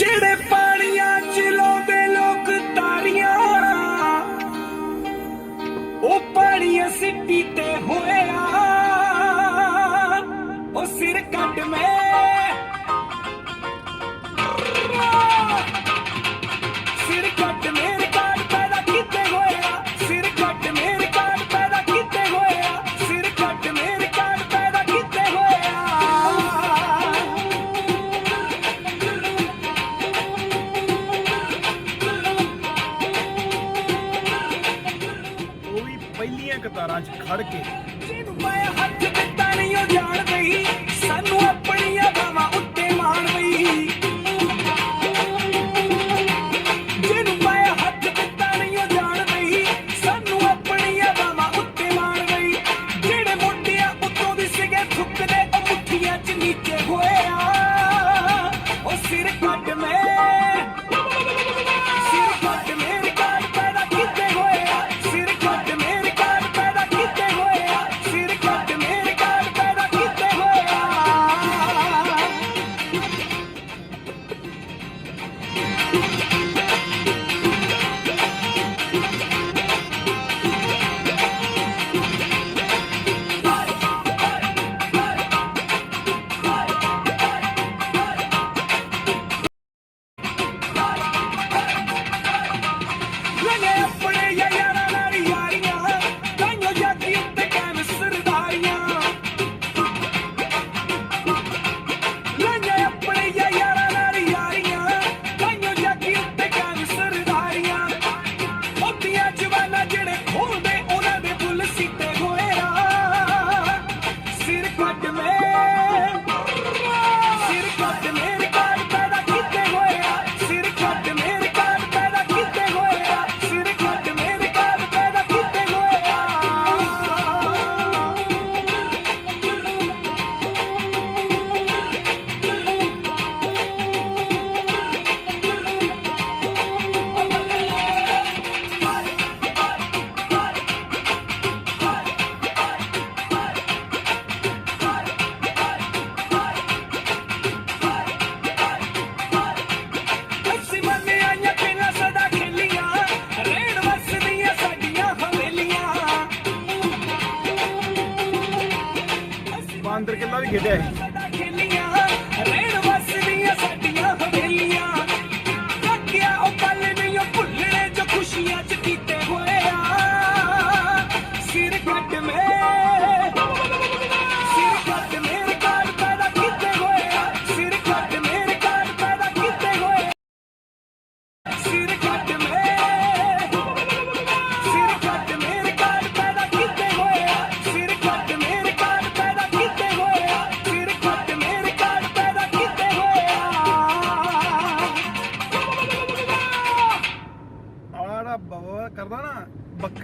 ਜਿਹੜੇ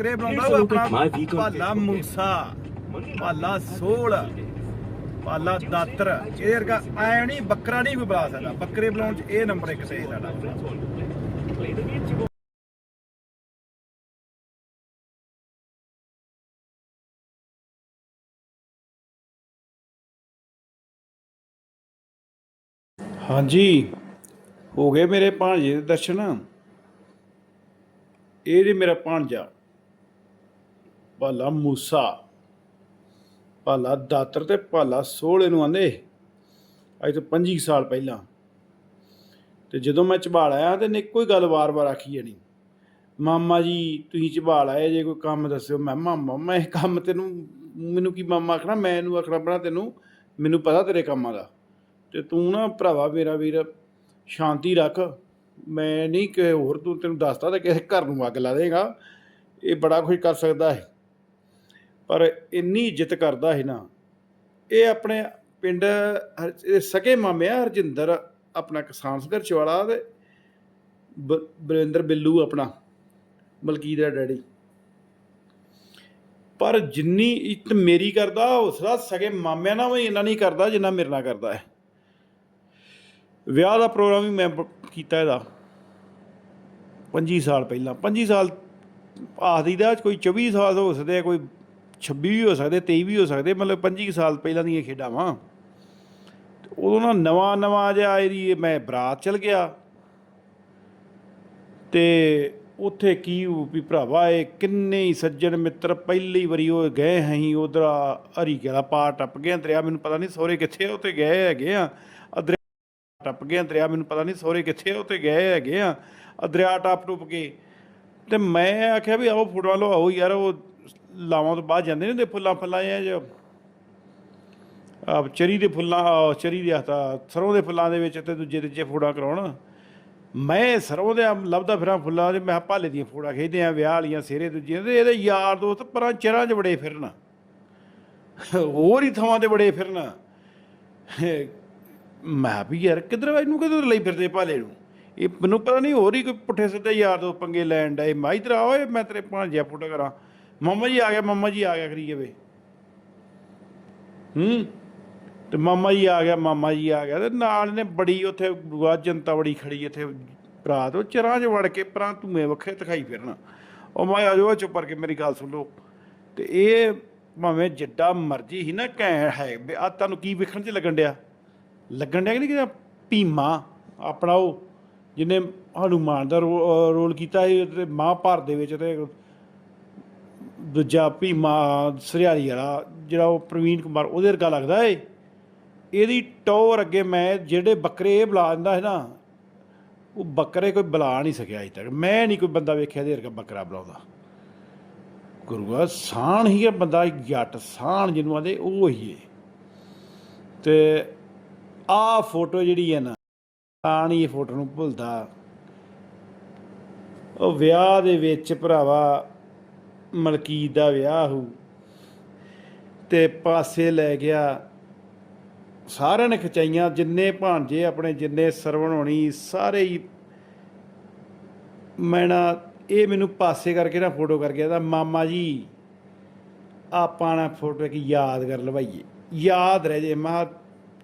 ਬੱਕਰੇ ਬਣਾਉਂਦਾ ਉਹ ਆਪਣਾ ਭਾਲਾ ਮੂਸਾ ਭਾਲਾ ਸੋਲ ਭਾਲਾ ਦਾਤਰ। ਇਹ ਵਰਗਾ ਐ ਨਹੀਂ ਬੱਕਰਾ ਨਹੀਂ ਕੋਈ ਬਣਾ ਸਕਦਾ। ਬੱਕਰੇ ਬਣਾਉਣ 'ਚ ਇਹ ਨੰਬਰ ਇੱਕ ਤੇ ਸਾਡਾ। ਹਾਂਜੀ ਹੋ ਗਏ ਮੇਰੇ ਭਾਂਜੇ ਦੇ ਦਰਸ਼ਨ। ਇਹ ਜੇ ਮੇਰਾ ਭਾਂਜਾ ਭਾਲਾ ਮੂਸਾ, ਭਾਲਾ ਦਾਤਰ ਤੇ ਭਾਲਾ ਸੋਹਲੇ ਨੂੰ ਆਂਦੇ। ਅੱਜ ਤੋਂ 25 ਸਾਲ ਪਹਿਲਾਂ। ਤੇ ਜਦੋਂ ਮੈਂ ਝਬਾਲ ਆਇਆ ਤੇ ਨੇ ਕੋਈ ਗੱਲ ਵਾਰ-ਵਾਰ ਆਖੀ ਜਾਣੀ। ਮਾਮਾ ਜੀ, ਤੁਸੀਂ ਝਬਾਲ ਆਏ, ਜੇ ਕੋਈ ਕੰਮ ਦੱਸਿਓ। ਮੈਂ ਮਾਮਾ, ਮੈਂ ਇਹ ਕੰਮ ਤੈਨੂੰ, ਮੈਨੂੰ ਕੀ ਮਾਮਾ ਆਖਣਾ? ਮੈਂ ਇਹਨੂੰ ਆਖਣਾ ਬਣਾ ਤੈਨੂੰ, ਮੈਨੂੰ ਪਤਾ ਤੇਰੇ ਕੰਮਾਂ ਦਾ। ਤੇ ਤੂੰ ਨਾ ਭਰਾਵਾ ਮੇਰਾ ਵੀਰ, ਸ਼ਾਂਤੀ ਰੱਖ। ਮੈਂ ਨਹੀਂ ਕਿ ਹੋਰ ਤੂੰ ਤੈਨੂੰ ਦੱਸਦਾ ਤੇ ਕਿਸੇ ਘਰ ਨੂੰ ਅੱਗ ਲਾ ਦੇਗਾ ਇਹ ਬੜਾ ਕੁਝ ਕਰ ਸਕਦਾ ਹੈ। ਪਰ ਇੰਨੀ ਇੱਜ਼ਤ ਕਰਦਾ ਹੈ ਨਾ, ਇਹ ਆਪਣੇ ਪਿੰਡ ਹਰ- ਸਕੇ ਮਾਮੇ ਆ ਹਰਜਿੰਦਰ, ਆਪਣਾ ਕਿਸਾਨ ਸੰਘਰਸ਼ ਵਾਲਾ ਤੇ ਬ- ਬਰਿੰਦਰ ਬਿੱਲੂ ਆਪਣਾ ਮਲਕੀ ਦਾ ਡੈਡੀ। ਪਰ ਜਿੰਨੀ ਇੱਜ਼ਤ ਮੇਰੀ ਕਰਦਾ, ਉਸਦਾ ਸਕੇ ਮਾਮਿਆਂ ਨਾਲ ਵੀ ਇੰਨਾ ਨਹੀਂ ਕਰਦਾ ਜਿੰਨਾ ਮੇਰੇ ਨਾਲ ਕਰਦਾ ਹੈ। ਵਿਆਹ ਦਾ ਪ੍ਰੋਗਰਾਮ ਵੀ ਮੈਂ ਕੀਤਾ ਇਹਦਾ। 25 ਸਾਲ ਪਹਿਲਾਂ 25 ਸਾਲ ਆਖਦੀ ਦਾ, ਕੋਈ 24 ਸਾਲ ਹੋ ਸਕਦੇ ਕੋਈ 26 ਵੀ ਹੋ ਸਕਦੇ 23 ਵੀ ਹੋ ਸਕਦੇ, ਮਤਲਬ 25 ਸਾਲ ਪਹਿਲਾਂ ਦੀਆਂ ਖੇਡਾਂ ਵਾਂ। ਤੇ ਉਦੋਂ ਨਾ ਨਵਾਂ ਨਵਾਂ ਜਿਹਾ ਇਹਦੀ ਮੈਂ ਬਰਾਤ ਚਲ ਗਿਆ। ਤੇ ਉੱਥੇ ਕੀ ਹੋਊ ਵੀ ਭਰਾਵਾ, ਇਹ ਕਿੰਨੇ ਹੀ ਸੱਜਣ ਮਿੱਤਰ ਪਹਿਲੀ ਵਾਰੀ ਉਹ ਗਏ ਹਹੀਂ ਉਧਰ ਹਰੀ ਵਾਲਾ ਪਾਰ ਟੱਪ ਗਏ ਦਰਿਆ ਮੈਨੂੰ ਪਤਾ ਨਹੀਂ ਸਹੁਰੇ ਕਿੱਥੇ ਆ, ਉੱਥੇ ਗਏ ਹੈਗੇ ਆ। ਆਹ ਦਰਿਆ ਟੱਪ ਗਏ ਦਰਿਆ ਮੈਨੂੰ ਪਤਾ ਨਹੀਂ ਸਹੁਰੇ ਕਿੱਥੇ ਆ, ਉੱਥੇ ਗਏ ਹੈਗੇ ਆ। ਆਹ ਦਰਿਆ ਟੱਪ ਟੁੱਪ ਕੇ। ਤੇ ਮੈਂ ਆਖਿਆ ਵੀ ਆਓ ਫੋਟੋਆਂ ਲਵਾਓ ਯਾਰ, ਉਹ ਲਾਵਾਂ ਤੋਂ ਬਾਅਦ ਜਾਂਦੇ ਨੇ ਦੇ ਫੁੱਲਾਂ ਫੁੱਲਾਂ ਜਾਂ ਜੋ ਆ ਚਰੀ ਦੇ ਫੁੱਲਾਂ, ਆਹ ਚਰੀ ਦੇ ਹਤਾ ਸਰੋਂ ਦੇ ਫੁੱਲਾਂ ਦੇ ਵਿੱਚ ਤੇ ਦੂਜੇ ਤੀਜੇ ਫੋਟੋਆਂ ਕਰਾਉਣ। ਮੈਂ ਸਰੋਂ ਦੇ ਲੱਭਦਾ ਫਿਰਾਂ ਫੁੱਲਾਂ ਦੇ, ਮੈਂ ਕਿਹਾ ਭਾਲੇ ਦੀਆਂ ਫੋਟੋਆਂ ਖਿੱਚਦੇ ਆ, ਵਿਆਹ ਵਾਲੀਆਂ, ਸਿਹਰੇ ਦੂਜੀਆਂ ਤੇ ਇਹਦੇ ਯਾਰ ਦੋਸਤ ਪਰਾਂ ਚਰਾਂ 'ਚ ਬੜੇ ਫਿਰਨ। ਹੋਰ ਹੀ ਥਾਵਾਂ ਤੇ ਬੜੇ ਫਿਰਨ। ਮੈਂ ਕਿਹਾ ਵੀ ਯਾਰ ਕਿੱਧਰ ਇਹਨੂੰ ਕਿੱਧਰ ਲਈ ਫਿਰਦੇ ਭਾਲੇ ਨੂੰ? ਇਹ ਮੈਨੂੰ ਪਤਾ ਨਹੀਂ ਹੋਰ ਹੀ ਕੋਈ ਪੁੱਠੇ ਸਿੱਧੇ ਯਾਰ ਦੋ ਪੰਗੇ ਲੈਣ ਡਏ। ਮੈਂ ਇਧਰ ਆ ਓਏ, ਮੈਂ ਤੇਰੇ ਭਾਂਜਿਆ ਫੋਟੋ ਕਰਾਂ। ਮਾਮਾ ਜੀ ਆ ਗਿਆ, ਮਾਮਾ ਜੀ ਆ ਗਿਆ ਕਰੀ ਜਾਵੇ। ਹੂੰ? ਤੇ ਮਾਮਾ ਜੀ ਆ ਗਿਆ, ਮਾਮਾ ਜੀ ਆ ਗਿਆ ਤੇ ਨਾਲ ਨੇ ਬੜੀ ਉੱਥੇ ਗੁਆ ਜਨਤਾ ਬੜੀ ਖੜੀ ਇੱਥੇ ਰਾਤ ਉਹ ਚਰਾਂ 'ਚ ਵੜ ਕੇ ਪਰਾਂ ਧੂਏ ਵੱਖਰੇ ਦਿਖਾਈ ਫਿਰਨਾ। ਉਹ ਮੈਂ ਆ ਚੁੱਪ ਕਰਕੇ ਮੇਰੀ ਗੱਲ ਸੁਣ ਲਓ। ਤੇ ਇਹ ਭਾਵੇਂ ਜਿੱਡਾ ਮਰਜ਼ੀ ਹੀ ਨਾ ਘੈਂ ਹੈ ਆ ਤੁਹਾਨੂੰ ਕੀ ਵੇਖਣ 'ਚ ਲੱਗਣ ਡਿਆ? ਲੱਗਣ ਡਿਆ ਕਿ ਨਹੀਂ ਕਿ ਭੀਮਾ, ਆਪਣਾ ਉਹ, ਜਿਹਨੇ ਹਨੂਮਾਨ ਦਾ ਰੋ- ਰੋਲ ਕੀਤਾ ਸੀ ਤੇ ਮਹਾਭਾਰਤ ਦੇ ਵਿੱਚ ਤੇ ਦੂਜਾ ਭੀਮਾ ਸਰਿਆਲੀ ਵਾਲਾ, ਜਿਹੜਾ ਉਹ ਪ੍ਰਵੀਨ ਕੁਮਾਰ, ਉਹਦੇ ਵਰਗਾ ਲੱਗਦਾ ਏ। ਇਹਦੀ ਟੌਰ ਅੱਗੇ ਮੈਂ ਜਿਹੜੇ ਬੱਕਰੇ ਇਹ ਬੁਲਾ ਦਿੰਦਾ ਹੈ ਨਾ, ਉਹ ਬੱਕਰੇ ਕੋਈ ਬੁਲਾ ਨਹੀਂ ਸਕਿਆ ਅਜੇ ਤੱਕ। ਮੈਂ ਨਹੀਂ ਕੋਈ ਬੰਦਾ ਵੇਖਿਆ ਇਹਦੇ ਵਰਗਾ ਬੱਕਰਾ ਬੁਲਾਉਂਦਾ। ਗੁਰੂਆ ਸਾਣ ਹੀ ਹੈ ਬੰਦਾ, ਜੱਟ ਸਾਣ ਜਿਹਨੂੰ ਆਂਦੇ ਉਹ ਹੀ ਹੈ ਤੇ ਆਹ ਫੋਟੋ ਜਿਹੜੀ ਹੈ ਨਾ ਤਾਂ ਨਹੀਂ ਇਹ ਫੋਟੋ ਨੂੰ ਭੁੱਲਦਾ। ਉਹ ਵਿਆਹ ਦੇ ਵਿੱਚ ਭਰਾਵਾ ਮਲਕੀਤ ਦਾ ਵਿਆਹ ਹੋ ਤੇ ਪਾਸੇ ਲੈ ਗਿਆ ਸਾਰਿਆਂ ਨੇ ਖਚਾਈਆਂ, ਜਿੰਨੇ ਭਾਂਜੇ ਆਪਣੇ, ਜਿੰਨੇ ਸਰਵਣ ਹੋਣੀ, ਸਾਰੇ ਹੀ ਮੈਂ ਨਾ ਇਹ ਮੈਨੂੰ ਪਾਸੇ ਕਰਕੇ ਨਾ ਫੋਟੋ ਕਰ ਗਿਆ ਤਾਂ ਮਾਮਾ ਜੀ, ਆਪਾਂ ਨਾ ਫੋਟੋ ਇੱਕ ਯਾਦ ਕਰ ਲਵਾਈਏ। ਯਾਦ ਰਹਿ ਜੇ, ਮਾ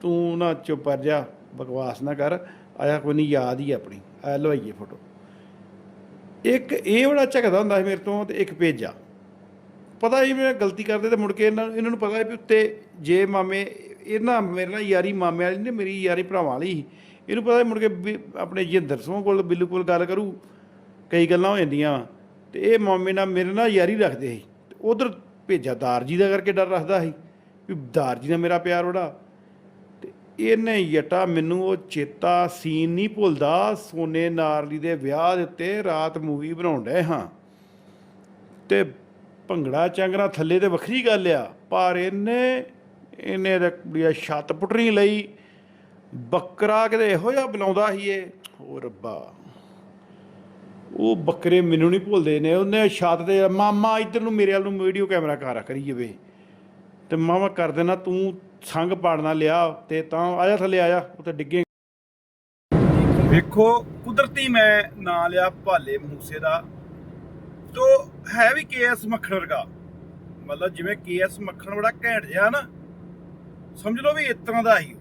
ਤੂੰ ਨਾ ਚੁੱਪ ਕਰ ਜਾ, ਬਕਵਾਸ ਨਾ ਕਰ, ਆਇਆ ਕੋਈ ਨਹੀਂ ਯਾਦ ਹੀ ਆਪਣੀ ਆ ਲਵਾਈਏ ਫੋਟੋ। ਇੱਕ ਇਹ ਬੜਾ ਝਕਦਾ ਹੁੰਦਾ ਸੀ ਮੇਰੇ ਤੋਂ ਤੇ ਇੱਕ ਭੇਜਾ ਪਤਾ ਹੀ ਮੈਂ ਗਲਤੀ ਕਰਦੇ ਤੇ ਮੁੜ ਕੇ ਇਹਨਾਂ ਇਹਨਾਂ ਨੂੰ ਪਤਾ ਹੈ ਵੀ ਉੱਤੇ ਜੇ ਮਾਮੇ, ਇਹਨਾਂ ਮੇਰੇ ਨਾਲ ਯਾਰੀ ਮਾਮੇ ਵਾਲੀ ਨੇ ਮੇਰੀ ਯਾਰੀ ਭਰਾਵਾਂ ਵਾਲੀ ਸੀ। ਇਹਨੂੰ ਪਤਾ ਮੁੜ ਕੇ ਵੀ ਆਪਣੇ ਜਿੰਦਰ ਸਿੰਘ ਕੋਲ ਬਿਲਕੁਲ ਗੱਲ ਕਰੂ, ਕਈ ਗੱਲਾਂ ਹੋ ਜਾਂਦੀਆਂ ਵਾਂ। ਤੇ ਇਹ ਮਾਮੇ ਨਾਲ ਮੇਰੇ ਨਾਲ ਯਾਰੀ ਰੱਖਦੇ ਸੀ ਉਧਰ ਭੇਜਾ ਦਾਰ ਜੀ ਦਾ ਕਰਕੇ ਡਰ ਰੱਖਦਾ ਸੀ ਵੀ ਦਾਰ ਜੀ ਨਾਲ ਮੇਰਾ ਪਿਆਰ ਬੜਾ ਇਹਨੇ ਯਟਾ ਮੈਨੂੰ ਉਹ ਚੇਤਾ ਸੀਨ ਨਹੀਂ ਭੁੱਲਦਾ, ਸੋਨੇ ਨਾਰਲੀ ਦੇ ਵਿਆਹ ਦੇ ਉੱਤੇ ਰਾਤ ਮੂਵੀ ਬਣਾਉਣ ਡਏ ਹਾਂ। ਤੇ ਭੰਗੜਾ ਚਾਂਗਰਾ ਥੱਲੇ ਤੇ ਵੱਖਰੀ ਗੱਲ ਆ, ਪਰ ਇਹਨੇ ਇਹਨੇ ਤਾਂ ਛੱਤ ਪੁੱਟਣੀ ਲਈ, ਬੱਕਰਾ ਕਿਤੇ ਇਹੋ ਜਿਹਾ ਬੁਲਾਉਂਦਾ ਸੀ ਇਹ। ਓ ਰੱਬਾ, ਉਹ ਬੱਕਰੇ ਮੈਨੂੰ ਨਹੀਂ ਭੁੱਲਦੇ ਨੇ, ਉਹਨੇ ਛੱਤ ਤੇ ਮਾਮਾ ਇੱਧਰ ਨੂੰ ਮੇਰੇ ਵੱਲ ਨੂੰ ਵੀਡੀਓ ਕੈਮਰਾ ਕਰ ਕਰੀ ਜਾਵੇ। ਤੇ ਮਾਮਾ ਕਰ ਦੇਣਾ, ਤੂੰ ਸੰਗ ਪਾੜਨਾ ਲਿਆ ਤੇ ਤਾਂ ਆਜਾ ਥੱਲੇ ਆਜਾ ਉੱਤੇ ਡਿੱਗੇ। ਵੇਖੋ, ਕੁਦਰਤੀ ਮੈਂ ਨਾਂ ਲਿਆ ਭਾਲੇ ਮੂਸੇ ਦਾ ਤੋ ਹੈ ਵੀ ਕੇਐਸ ਮੱਖਣ ਵਰਗਾ। ਮਤਲਬ ਜਿਵੇਂ ਕੇਐਸ ਮੱਖਣ ਬੜਾ ਘੈਂਟ ਜਿਹਾ ਨਾ, ਸਮਝ ਲਓ ਵੀ ਇਸ ਤਰ੍ਹਾਂ ਦਾ ਹੀ।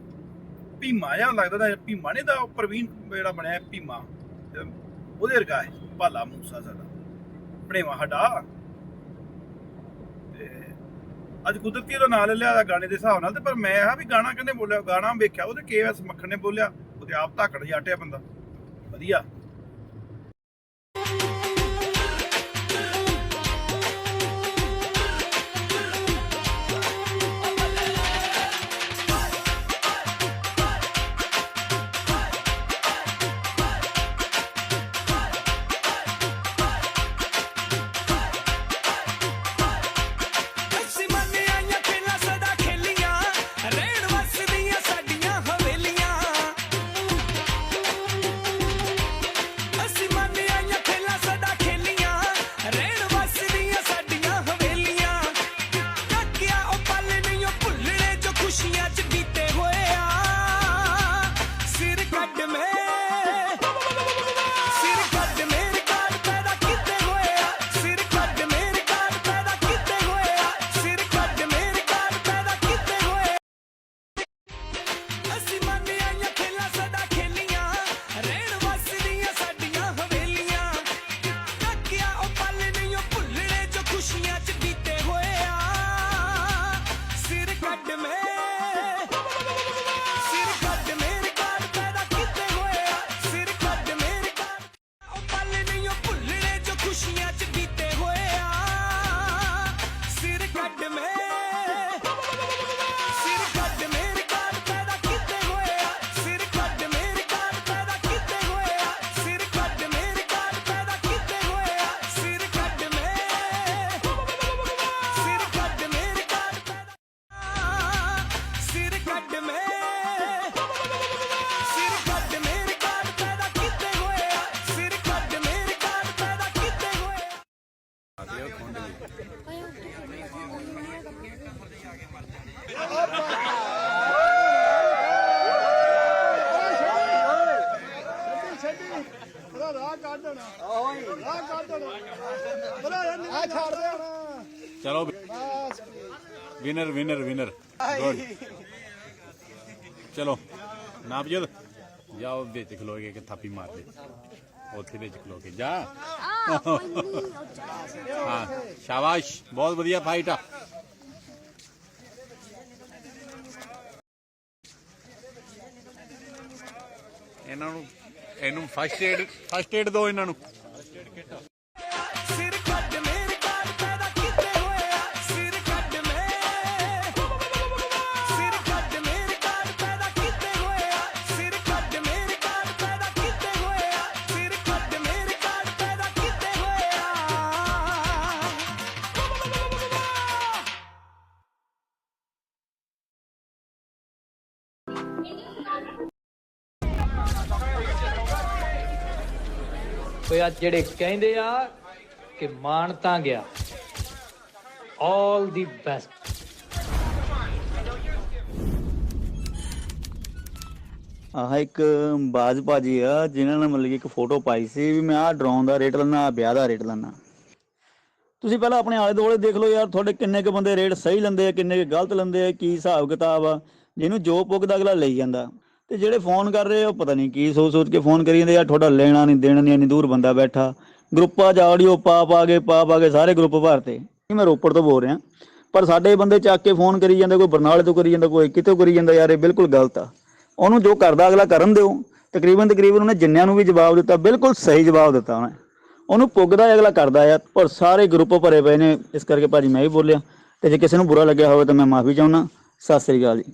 ਭੀਮਾ ਜਿਹਾ ਲੱਗਦਾ ਤਾਂ ਭੀਮਾ ਨੇ ਦਾ ਪ੍ਰਵੀਨ ਜਿਹੜਾ ਬਣਿਆ ਭੀਮਾ। ਉਹਦੇ ਵਰਗਾ ਹੈ, ਭਾਲਾ ਮੂਸਾ ਸਾਡਾ। ਬਣੇਵਾ ਸਾਡਾ। ਅੱਜ ਕੁਦਰਤੀ ਉਹਦਾ ਨਾਂ ਲੈ ਲਿਆ ਗਾਣੇ ਦੇ ਹਿਸਾਬ ਨਾਲ ਤੇ ਪਰ ਮੈਂ ਆ ਵੀ ਗਾਣਾ ਕਹਿੰਦੇ ਬੋਲਿਆ, ਗਾਣਾ ਵੇਖਿਆ, ਉਹਦੇ ਕੇਐਸ ਮੱਖਣ ਨੇ ਬੋਲਿਆ, ਉਹਦੇ ਆਪ ਧਾਕੜ ਜਾਟਿਆ ਬੰਦਾ। ਵਧੀਆ। ਚਲੋ ਵਿਨਰ ਵਿਨਰ ਵਿਨਰ ਗੁੱਡ ਚਲੋ ਨਾਬਜਦ ਜਾਓ ਵਿੱਚ ਖਲੋ ਕੇ ਕਿ ਥਾਪੀ ਮਾਰ ਦੇ। ਉੱਥੇ ਵਿੱਚ ਖਲੋ ਕੇ ਜਾ। ਹਾਂ, ਸ਼ਾਬਾਸ਼, ਬਹੁਤ ਵਧੀਆ ਫਾਈਟ ਆ। ਇਹਨਾਂ ਨੂੰ ਇਹਨੂੰ ਫਸਟ ਏਡ ਫਸਟ ਏਡ ਦਿਓ ਇਹਨਾਂ ਨੂੰ। ਓਏ ਆ ਜਿਹੜੇ ਕਹਿੰਦੇ ਆ ਕਿ ਮਾਣ ਤਾਂ ਗਿਆ। 올 ਦੀ ਬੈਸਟ ਆਹ ਇੱਕ ਬਾਜ ਭਾਜੀ ਆ, ਜਿਨ੍ਹਾਂ ਨੇ ਮਤਲਬ ਕਿ ਇੱਕ ਫੋਟੋ ਪਾਈ ਸੀ ਵੀ ਮੈਂ ਆਹ ਡਰੋਨ ਦਾ ਰੇਟ ਲੈਣਾ ਵਿਆਹ ਦਾ ਰੇਟ ਲੈਣਾ ਤੁਸੀਂ ਪਹਿਲਾਂ ਆਪਣੇ ਆਲੇ ਦੁਆਲੇ ਦੇਖ ਲਓ ਯਾਰ, ਤੁਹਾਡੇ ਕਿੰਨੇ ਕੁ ਬੰਦੇ ਰੇਟ ਸਹੀ ਲੈਂਦੇ ਆ, ਕਿੰਨੇ ਕੁ ਗਲਤ ਲੈਂਦੇ ਆ, ਕੀ ਹਿਸਾਬ ਕਿਤਾਬ ਆ, ਜਿਹਨੂੰ ਜੋ ਪੁੱਗਦਾ ਅਗਲਾ ਲਈ ਜਾਂਦਾ। ਤੇ ਜਿਹੜੇ ਫੋਨ ਕਰ ਰਹੇ ਆ, ਉਹ ਪਤਾ ਨਹੀਂ ਕੀ ਸੋਚ ਸੋਚ ਕੇ ਫੋਨ ਕਰੀ ਜਾਂਦੇ ਯਾਰ ਤੁਹਾਡਾ ਲੈਣਾ ਨਹੀਂ, ਦੇਣਾ ਨਹੀਂ, ਇੰਨੀ ਦੂਰ ਬੰਦਾ ਬੈਠਾ। ਗਰੁੱਪਾਂ 'ਚ ਆਡੀਓ ਪਾ ਪਾ ਕੇ ਪਾ ਪਾ ਕੇ ਸਾਰੇ ਗਰੁੱਪ ਭਰਤੇ ਇਹ ਮੈਂ ਰੋਪੜ ਤੋਂ ਬੋਲ ਰਿਹਾ। ਪਰ ਸਾਡੇ ਬੰਦੇ ਚੱਕ ਕੇ ਫੋਨ ਕਰੀ ਜਾਂਦੇ, ਕੋਈ ਬਰਨਾਲੇ ਤੋਂ ਕਰੀ ਜਾਂਦਾ, ਕੋਈ ਕਿਤੋਂ ਕਰੀ ਜਾਂਦਾ, ਯਾਰ ਇਹ ਬਿਲਕੁਲ ਗਲਤ ਆ। ਉਹਨੂੰ ਜੋ ਕਰਦਾ ਅਗਲਾ ਕਰਨ ਦਿਓ, ਤਕਰੀਬਨ ਤਕਰੀਬਨ ਉਹਨੇ ਜਿੰਨਿਆਂ ਨੂੰ ਵੀ ਜਵਾਬ ਦਿੱਤਾ, ਬਿਲਕੁਲ ਸਹੀ ਜਵਾਬ ਦਿੱਤਾ ਉਹਨੇ। ਉਹਨੂੰ ਪੁੱਗਦਾ ਅਗਲਾ ਕਰਦਾ ਆ ਪਰ ਸਾਰੇ ਗਰੁੱਪ ਭਰੇ ਪਏ ਨੇ, ਇਸ ਕਰਕੇ ਭਾਜੀ ਮੈਂ ਵੀ ਬੋਲਿਆ। ਤੇ ਜੇ ਕਿਸੇ ਨੂੰ ਬੁਰਾ ਲੱਗਿਆ ਹੋਵੇ ਤਾਂ ਮੈਂ ਮਾਫੀ ਚਾਹੁੰਦਾ। ਸਤਿ ਸ੍ਰੀ ਅਕਾਲ ਜੀ।